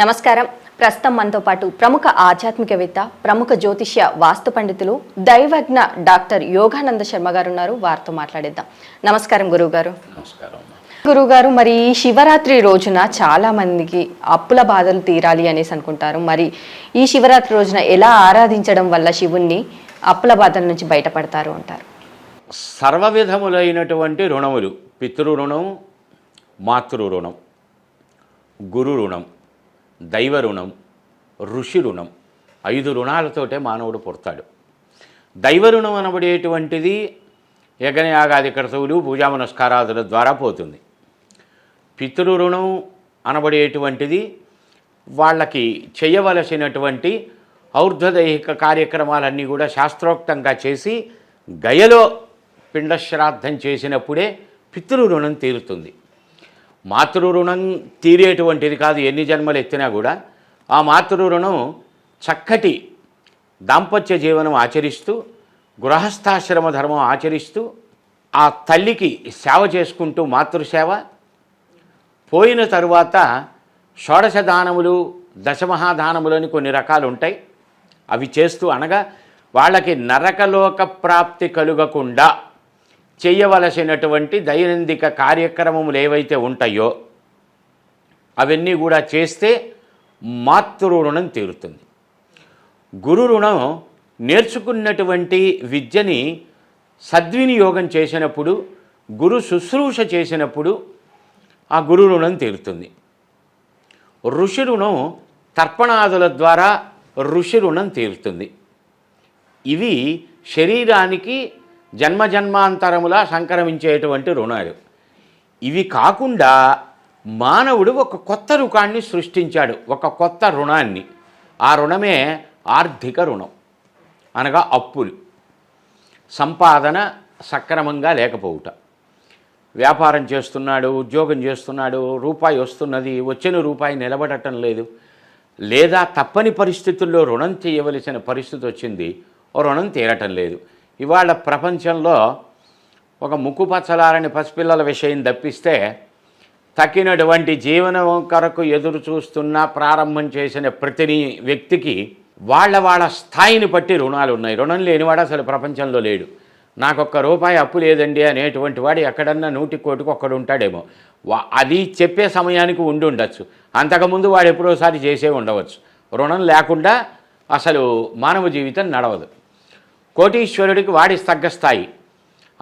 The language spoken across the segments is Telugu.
నమస్కారం. ప్రస్తుతం మనతో పాటు ప్రముఖ ఆధ్యాత్మికవేత్త ప్రముఖ జ్యోతిష్య వాస్తు పండితులు దైవజ్ఞ డాక్టర్ యోగానంద శర్మ గారు ఉన్నారు వారితో మాట్లాడేద్దాం. నమస్కారం గురువు గారు నమస్కారం అమ్మా. గురుగారు మరి ఈ శివరాత్రి రోజున చాలా మందికి అప్పుల బాధలు తీరాలి అనేసి అనుకుంటారు. మరి ఈ శివరాత్రి రోజున ఎలా ఆరాధించడం వల్ల శివుణ్ణి అప్పుల బాధల నుంచి బయటపడతారు అంటారు? సర్వ విధములైనటువంటి రుణములు పితృ రుణం మాతృ రుణం గురు రుణం దైవ రుణం ఋషి రుణం ఐదు రుణాలతోటే మానవుడు పుడతాడు. దైవ రుణం అనబడేటువంటిది యజ్ఞయాగాది కర్తవులు పూజా పునస్కారాదుల ద్వారా పోతుంది. పితృ రుణం అనబడేటువంటిది వాళ్ళకి చేయవలసినటువంటి ఔర్ధ్వదైహిక కార్యక్రమాలన్నీ కూడా శాస్త్రోక్తంగా చేసి గయలో పిండశ్రాద్ధం చేసినప్పుడే పితృ రుణం తీరుతుంది. మాతృ రుణం తీరేటువంటిది కాదు ఎన్ని జన్మలు ఎత్తినా కూడా. ఆ మాతృ రుణం చక్కటి దాంపత్య జీవనం ఆచరిస్తూ గృహస్థాశ్రమ ధర్మం ఆచరిస్తూ ఆ తల్లికి సేవ చేసుకుంటూ మాతృసేవ పోయిన తరువాత షోడశ దానములు దశమహాదానములని అని కొన్ని రకాలు ఉంటాయి అవి చేస్తూ అనగా వాళ్ళకి నరకలోక ప్రాప్తి కలుగకుండా చేయవలసినటువంటి దైనందిక కార్యక్రమములు ఏవైతే ఉంటాయో అవన్నీ కూడా చేస్తే మాతృ రుణం తీరుతుంది. గురు రుణం నేర్చుకున్నటువంటి విద్యని సద్వినియోగం చేసినప్పుడు గురు శుశ్రూష చేసినప్పుడు ఆ గురు రుణం తీరుతుంది. ఋషి రుణం తర్పణాదుల ద్వారా ఋషి రుణం తీరుతుంది. ఇవి శరీరానికి జన్మజన్మాంతరములా సంక్రమించేటువంటి రుణాలు ఇవి కాకుండా మానవుడు ఒక కొత్త రుణాన్ని సృష్టించాడు ఒక కొత్త రుణాన్ని. ఆ రుణమే ఆర్థిక రుణం అనగా అప్పులు. సంపాదన సక్రమంగా లేకపోవుట. వ్యాపారం చేస్తున్నాడు ఉద్యోగం చేస్తున్నాడు రూపాయి వస్తున్నది వచ్చిన రూపాయి నిలబడటం లేదు. లేదా తప్పని పరిస్థితుల్లో రుణం చేయవలసిన పరిస్థితి వచ్చింది ఓ రుణం తీరటం లేదు. ఇవాళ ప్రపంచంలో ఒక ముక్కుపచ్చలారని పసిపిల్లల విషయం తప్పిస్తే తక్కినటువంటి జీవనం కొరకు ఎదురు చూస్తున్న ప్రారంభం చేసిన ప్రతి వ్యక్తికి వాళ్ళ వాళ్ళ స్థాయిని బట్టి రుణాలు ఉన్నాయి. రుణం లేనివాడు అసలు ప్రపంచంలో లేడు. నాకు ఒక్క రూపాయి అప్పు లేదండి అనేటువంటి వాడు ఎక్కడన్నా నూటి కోటికి ఒక్కడు ఉంటాడేమో. వా- అది చెప్పే సమయానికి ఉండి ఉండొచ్చు. అంతకుముందు వాడు ఎప్పుడోసారి చేసే ఉండవచ్చు. రుణం లేకుండా అసలు మానవ జీవితం నడవదు. కోటీశ్వరుడికి వాడి తగ్గ స్థాయి.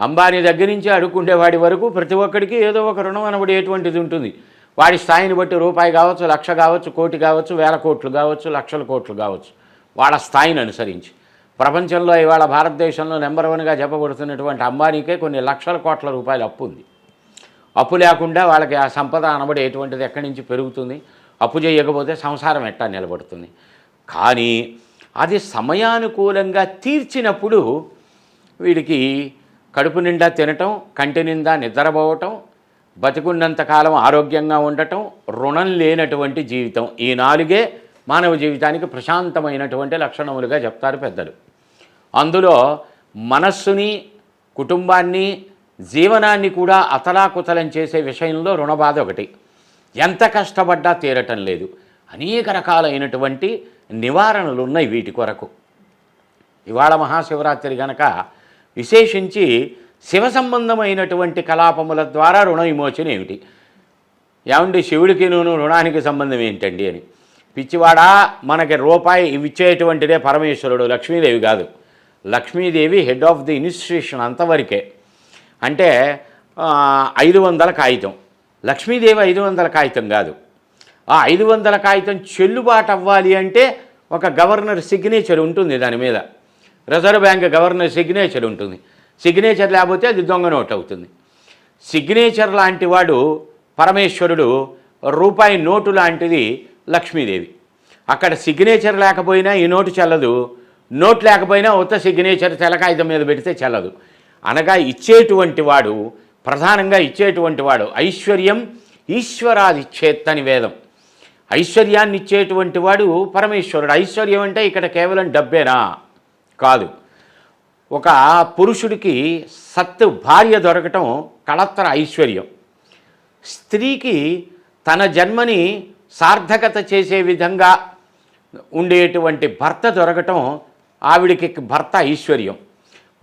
అంబానీ దగ్గర నుంచి అడుక్కుండేవాడి వరకు ప్రతి ఒక్కడికి ఏదో ఒక రుణం అనబడేటువంటిది ఉంటుంది. వాడి స్థాయిని బట్టి రూపాయి కావచ్చు లక్ష కావచ్చు కోటి కావచ్చు వేల కోట్లు కావచ్చు లక్షల కోట్లు కావచ్చు. వాళ్ళ స్థాయిని అనుసరించి. ప్రపంచంలో ఇవాళ భారతదేశంలో నెంబర్ వన్గా చెప్పబడుతున్నటువంటి అంబానీకే కొన్ని లక్షల కోట్ల రూపాయలు అప్పు ఉంది. అప్పు లేకుండా వాళ్ళకి ఆ సంపద అనబడేటువంటిది ఎక్కడి నుంచి పెరుగుతుంది? అప్పు చేయకపోతే సంసారం ఎట్టా నిలబడుతుంది? కానీ అది సమయానుకూలంగా తీర్చినప్పుడు వీడికి కడుపు నిండా తినటం కంటి నిండా నిద్రపోవటం బతికున్నంతకాలం ఆరోగ్యంగా ఉండటం రుణం లేనటువంటి జీవితం. ఈ నాలుగే మానవ జీవితానికి ప్రశాంతమైనటువంటి లక్షణములుగా చెప్తారు పెద్దలు. అందులో మనస్సుని కుటుంబాన్ని జీవనాన్ని కూడా అతలాకుతలం చేసే విషయంలో రుణబాధ ఒకటి. ఎంత కష్టపడ్డా తీరటం లేదు. అనేక రకాలైనటువంటి నివారణలు ఉన్నాయి వీటి కొరకు. ఇవాళ మహాశివరాత్రి గనక విశేషించి శివ సంబంధమైనటువంటి కలాపముల ద్వారా రుణ విమోచన ఏమిటి? ఏమండి శివుడికి నువ్వు రుణానికి సంబంధం ఏంటండి అని. పిచ్చివాడా మనకి రూపాయి ఇచ్చేటువంటిదే పరమేశ్వరుడు లక్ష్మీదేవి కాదు. Lakshmidevi head of the institution అంతవరకే. అంటే ఐదు వందల కాగితం. లక్ష్మీదేవి ఐదు వందల కాగితం కాదు. ఆ ఐదు వందల కాగితం చెల్లుబాటు అవ్వాలి అంటే ఒక గవర్నర్ సిగ్నేచర్ ఉంటుంది దాని మీద. రిజర్వ్ బ్యాంక్ గవర్నర్ సిగ్నేచర్ ఉంటుంది. సిగ్నేచర్ లేకపోతే అది దొంగ నోట్ అవుతుంది. సిగ్నేచర్ లాంటి వాడు పరమేశ్వరుడు రూపాయి నోటు లాంటిది లక్ష్మీదేవి. అక్కడ సిగ్నేచర్ లేకపోయినా ఈ నోటు చెల్లదు. నోట్ లేకపోయినా ఉత్త సిగ్నేచర్ తెలకాయుధం మీద పెడితే చెల్లదు. అనగా ఇచ్చేటువంటి వాడు ప్రధానంగా ఇచ్చేటువంటి వాడు ఐశ్వర్యం ఈశ్వరాదిచ్చేత్తని వేదం. ఐశ్వర్యాన్ని ఇచ్చేటువంటి వాడు పరమేశ్వరుడు. ఐశ్వర్యం అంటే ఇక్కడ కేవలం డబ్బేనా? కాదు. ఒక పురుషుడికి సత్తు భార్య దొరకటం కళత్ర ఐశ్వర్యం. స్త్రీకి తన జన్మని సార్థకత చేసే విధంగా ఉండేటువంటి భర్త దొరకటం ఆవిడికి భర్త ఐశ్వర్యం.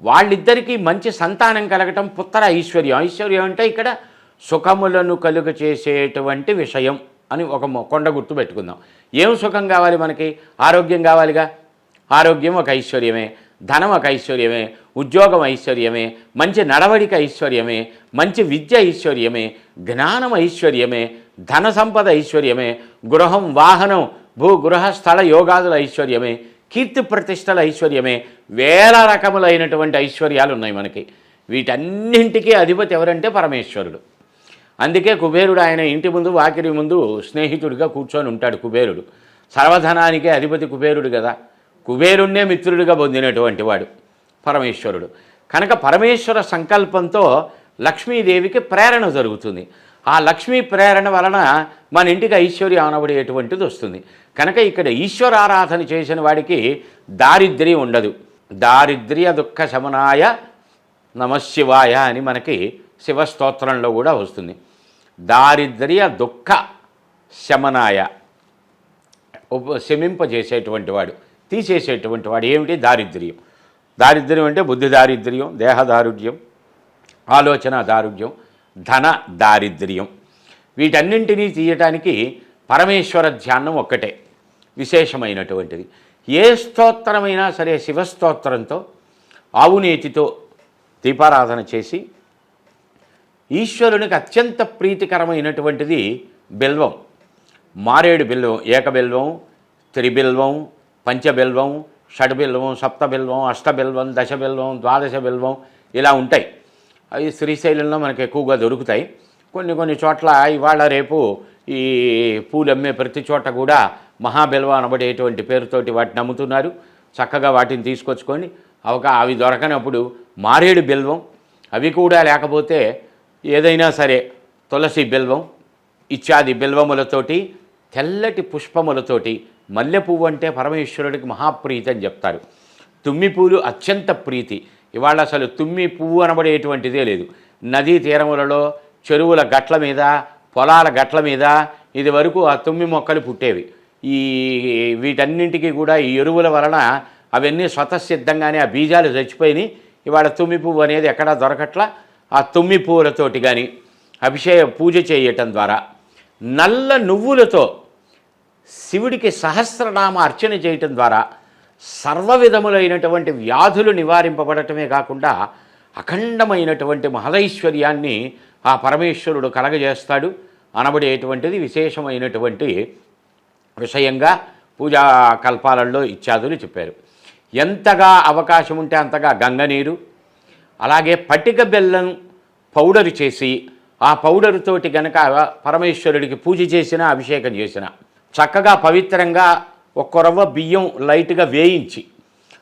వాళ్ళిద్దరికీ మంచి సంతానం కలగటం పుత్ర ఐశ్వర్యం. ఐశ్వర్యం అంటే ఇక్కడ సుఖములను కలుగ చేసేటువంటి విషయం. అని ఒక కొండ గుర్తు పెట్టుకుందాం. ఏం సుఖం కావాలి మనకి? ఆరోగ్యం కావాలిగా? ఆరోగ్యం ఒక ఐశ్వర్యమే ధనం ఒక ఐశ్వర్యమే ఉద్యోగం ఐశ్వర్యమే మంచి నడవడిక ఐశ్వర్యమే మంచి విద్య ఐశ్వర్యమే జ్ఞానం ఐశ్వర్యమే ధన సంపద ఐశ్వర్యమే గృహం వాహనం భూ గృహ స్థల యోగాదుల ఐశ్వర్యమే కీర్తి ప్రతిష్టల ఐశ్వర్యమే వేల రకములైనటువంటి ఐశ్వర్యాలు ఉన్నాయి మనకి. వీటన్నింటికీ అధిపతి ఎవరంటే పరమేశ్వరుడు. అందుకే కుబేరుడు ఆయన ఇంటి ముందు వాకిలి ముందు స్నేహితుడిగా కూర్చొని ఉంటాడు కుబేరుడు. సర్వధనానికే అధిపతి కుబేరుడు కదా. కుబేరుణ్ణే మిత్రుడిగా పొందినటువంటి వాడు పరమేశ్వరుడు. కనుక పరమేశ్వర సంకల్పంతో లక్ష్మీదేవికి ప్రేరణ జరుగుతుంది. ఆ లక్ష్మీ ప్రేరణ వలన మన ఇంటికి ఐశ్వర్యం అనబడేటువంటిది వస్తుంది. కనుక ఇక్కడ ఈశ్వరారాధన చేసిన వాడికి దారిద్ర్యం ఉండదు. దారిద్ర్య దుఃఖ శమనాయ నమశివాయ అని మనకి శివస్తోత్రంలో కూడా వస్తుంది. దారిద్ర్య దుఃఖ శమనాయ ఉప శమింపజేసేటువంటి వాడు తీసేసేటువంటి వాడు ఏమిటి? దారిద్ర్యం. దారిద్ర్యం అంటే బుద్ధి దారిద్ర్యం దేహ దారుఢ్యం ఆలోచన దారుఢ్యం ధన దారిద్ర్యం. వీటన్నింటినీ తీయటానికి పరమేశ్వర ధ్యానం ఒక్కటే విశేషమైనటువంటిది. ఏ స్తోత్రమైనా సరే శివస్తోత్రంతో ఆవునేతితో దీపారాధన చేసి ఈశ్వరునికి అత్యంత ప్రీతికరమైనటువంటిది బిల్వం. మారేడు బిల్వం ఏకబిల్వం త్రిబిల్వం పంచబిల్వం షడ్బిల్వం సప్తబిల్వం అష్టబిల్వం దశబిల్వం ద్వాదశ బిల్వం ఇలా ఉంటాయి. అవి శ్రీశైలంలో మనకు ఎక్కువగా దొరుకుతాయి. కొన్ని కొన్ని చోట్ల ఇవాళ రేపు ఈ పూలు అమ్మే ప్రతి చోట కూడా మహాబిల్వ అనబడేటువంటి పేరుతోటి వాటిని అమ్ముతున్నారు చక్కగా వాటిని తీసుకొచ్చుకొని అవక అవి దొరకనప్పుడు మారేడు బిల్వం అవి కూడా లేకపోతే ఏదైనా సరే తులసి బిల్వం ఇత్యాది బిల్వములతోటి తెల్లటి పుష్పములతోటి మల్లె పువ్వు అంటే పరమేశ్వరుడికి మహాప్రీతి అని చెప్తారు. తుమ్మి పూలు అత్యంత ప్రీతి. ఇవాళ అసలు తుమ్మి పువ్వు అనబడేటువంటిదే లేదు. నదీ తీరములలో చెరువుల గట్ల మీద పొలాల గట్ల మీద ఇది వరకు ఆ తుమ్మి మొక్కలు పుట్టేవి. ఈ వీటన్నింటికి కూడా ఈ ఎరువుల వలన అవన్నీ స్వతసిద్ధంగానే ఆ బీజాలు చచ్చిపోయినాయి. ఇవాళ తుమ్మి పువ్వు అనేది ఎక్కడా దొరకట్లా. ఆ తుమ్మి పూలతోటి కానీ అభిషేక పూజ చేయటం ద్వారా నల్ల నువ్వులతో శివుడికి సహస్రనామ అర్చన చేయటం ద్వారా సర్వ విధములైనటువంటి వ్యాధులు నివారింపబడటమే కాకుండా అఖండమైనటువంటి మహదైశ్వర్యాన్ని ఆ పరమేశ్వరుడు కలగజేస్తాడు. అనబడేటువంటిది విశేషమైనటువంటి విషయంగా పూజా కల్పాలలో ఇత్యాదులు చెప్పారు. ఎంతగా అవకాశం ఉంటే అంతగా గంగనీరు అలాగే పటిక బెల్లం పౌడరు చేసి ఆ పౌడరుతోటి గనక పరమేశ్వరుడికి పూజ చేసిన అభిషేకం చేసిన చక్కగా పవిత్రంగా ఒక్క రవ్వ బియ్యం లైట్గా వేయించి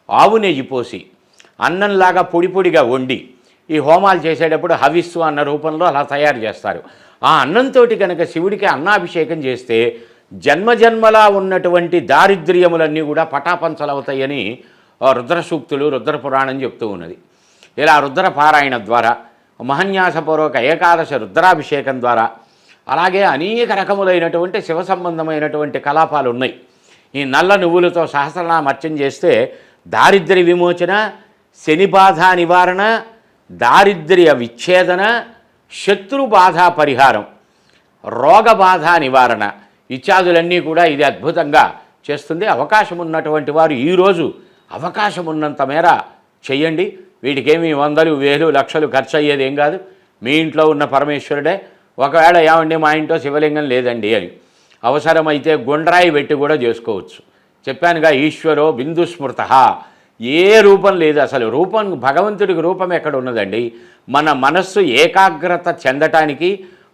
ఆవు నెయ్యి పోసి అన్నంలాగా పొడి పొడిగా వండి ఈ హోమాలు చేసేటప్పుడు హవిస్సు అన్న రూపంలో అలా తయారు చేస్తారు. ఆ అన్నంతో కనుక శివుడికి అన్నాభిషేకం చేస్తే జన్మజన్మలా ఉన్నటువంటి దారిద్ర్యములన్నీ కూడా పటాపంచలవుతాయని రుద్రసూక్తులు రుద్రపురాణం చెప్తూ ఉన్నది. ఇలా రుద్ర పారాయణ ద్వారా మహన్యాసపూర్వక ఏకాదశ రుద్రాభిషేకం ద్వారా అలాగే అనేక రకములైనటువంటి శివ సంబంధమైనటువంటి కలాపాలు ఉన్నాయి ఈ నల్ల నువ్వులతో సహస్రనామర్చన చేస్తే దారిద్ర్య విమోచన శని బాధ నివారణ దారిద్ర్య విచ్ఛేదన శత్రు బాధ పరిహారం రోగ బాధ నివారణ ఇత్యాదులన్నీ కూడా ఇది అద్భుతంగా చేస్తుంది. అవకాశం ఉన్నటువంటి వారు ఈరోజు అవకాశం ఉన్నంత మేర చెయ్యండి వీటికేమి వందలు వేలు లక్షలు ఖర్చు అయ్యేది ఏం కాదు. మీ ఇంట్లో ఉన్న పరమేశ్వరుడే ఒకవేళ ఏమండి మా ఇంట్లో శివలింగం లేదండి అని. అవసరమైతే గుండ్రాయి పెట్టి కూడా చేసుకోవచ్చు. చెప్పానుగా ఈశ్వరో బిందు స్మృత. ఏ రూపం లేదు అసలు. రూపం భగవంతుడికి రూపం ఎక్కడ ఉన్నదండి? మన మనస్సు ఏకాగ్రత చెందటానికి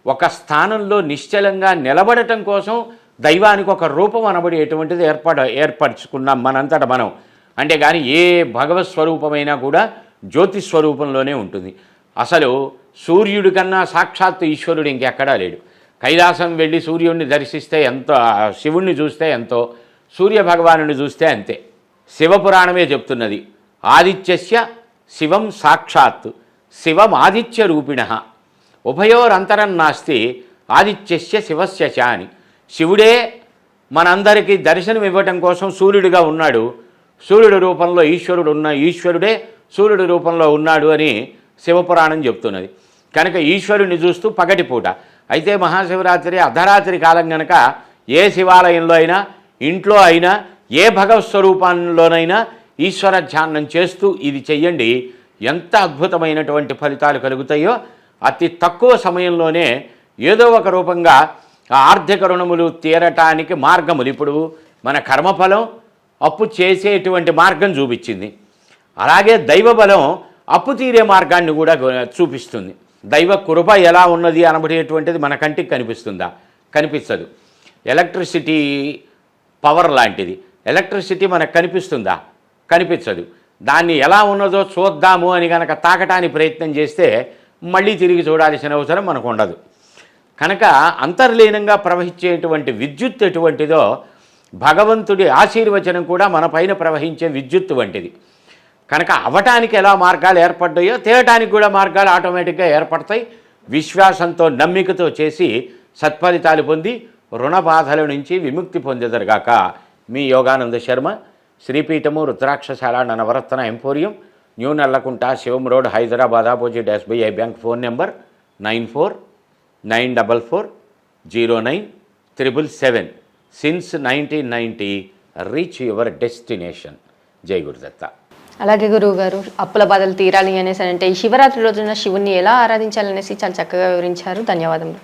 ఒక స్థానంలో నిశ్చలంగా నిలబడటం కోసం దైవానికి ఒక రూపం అనబడి ఎటువంటిది ఏర్పడ ఏర్పరచుకున్నాం మనంతట మనం. అంటే కానీ ఏ భగవత్ స్వరూపమైనా కూడా జ్యోతి స్వరూపంలోనే ఉంటుంది. అసలు సూర్యుడి కన్నా సాక్షాత్తు ఈశ్వరుడు ఇంకెక్కడా లేడు. కైలాసం వెళ్ళి సూర్యుడిని దర్శిస్తే ఎంతో శివుణ్ణి చూస్తే ఎంతో సూర్య భగవానుని చూస్తే అంతే. శివపురాణమే చెప్తున్నది. ఆదిత్యస్య శివం సాక్షాత్ శివం ఆదిత్య రూపిణ. ఉభయోరంతరం నాస్తి ఆదిత్యస్య శివస్య చ అని. శివుడే మనందరికీ దర్శనం ఇవ్వటం కోసం సూర్యుడిగా ఉన్నాడు. సూర్యుడి రూపంలో ఈశ్వరుడు ఉన్న ఈశ్వరుడే సూర్యుడి రూపంలో ఉన్నాడు అని శివపురాణం చెప్తున్నది. కనుక ఈశ్వరుని చూస్తూ పగటిపూట అయితే మహాశివరాత్రి అర్ధరాత్రి కాలం గనక ఏ శివాలయంలో అయినా ఇంట్లో అయినా ఏ భగవత్ స్వరూపంలోనైనా ఈశ్వర ధ్యానం చేస్తూ ఇది చెయ్యండి. ఎంత అద్భుతమైనటువంటి ఫలితాలు కలుగుతాయో అతి తక్కువ సమయంలోనే ఏదో ఒక రూపంగా ఆర్థిక రుణములు తీరటానికి మార్గములు. ఇప్పుడు మన కర్మఫలం అప్పు చేసేటువంటి మార్గం చూపించింది. అలాగే దైవ బలం అప్పు తీరే మార్గాన్ని కూడా చూపిస్తుంది. దైవ కృప ఎలా ఉన్నది అనబడేటువంటిది మన కంటికి కనిపిస్తుందా? కనిపించదు ఎలక్ట్రిసిటీ పవర్ లాంటిది. ఎలక్ట్రిసిటీ మనకు కనిపిస్తుందా? కనిపించదు దాన్ని ఎలా ఉన్నదో చూద్దాము అని కనుక తాకటానికి ప్రయత్నం చేస్తే మళ్ళీ తిరిగి చూడాల్సిన అవసరం మనకు ఉండదు కనుక అంతర్లీనంగా ప్రవహించేటువంటి విద్యుత్ ఎటువంటిదో భగవంతుడి ఆశీర్వచనం కూడా మన పైన ప్రవహించే విద్యుత్ వంటిది. కనుక అవటానికి ఎలా మార్గాలు ఏర్పడ్డాయో తేయటానికి కూడా మార్గాలు ఆటోమేటిక్గా ఏర్పడతాయి. విశ్వాసంతో నమ్మికతో చేసి సత్ఫలితాలు పొంది రుణ బాధల నుంచి విముక్తి పొందేదరుగాక మీ Yogananda Sharma Sripeethamu Rudrakshashala Navaratna emporium new Nallakunta Shivam road Hyderabad opposite SBI bank phone number nine four nine double four zero nine triple seven. Since nineteen ninety reach your destination జై గురుదత్త. అలాగే గురువు గారు అప్పుల బాధలు తీరాలి అనేసి అంటే ఈ శివరాత్రి రోజున శివుణ్ణి ఎలా ఆరాధించాలనేసి చాలా చక్కగా వివరించారు. ధన్యవాదములు.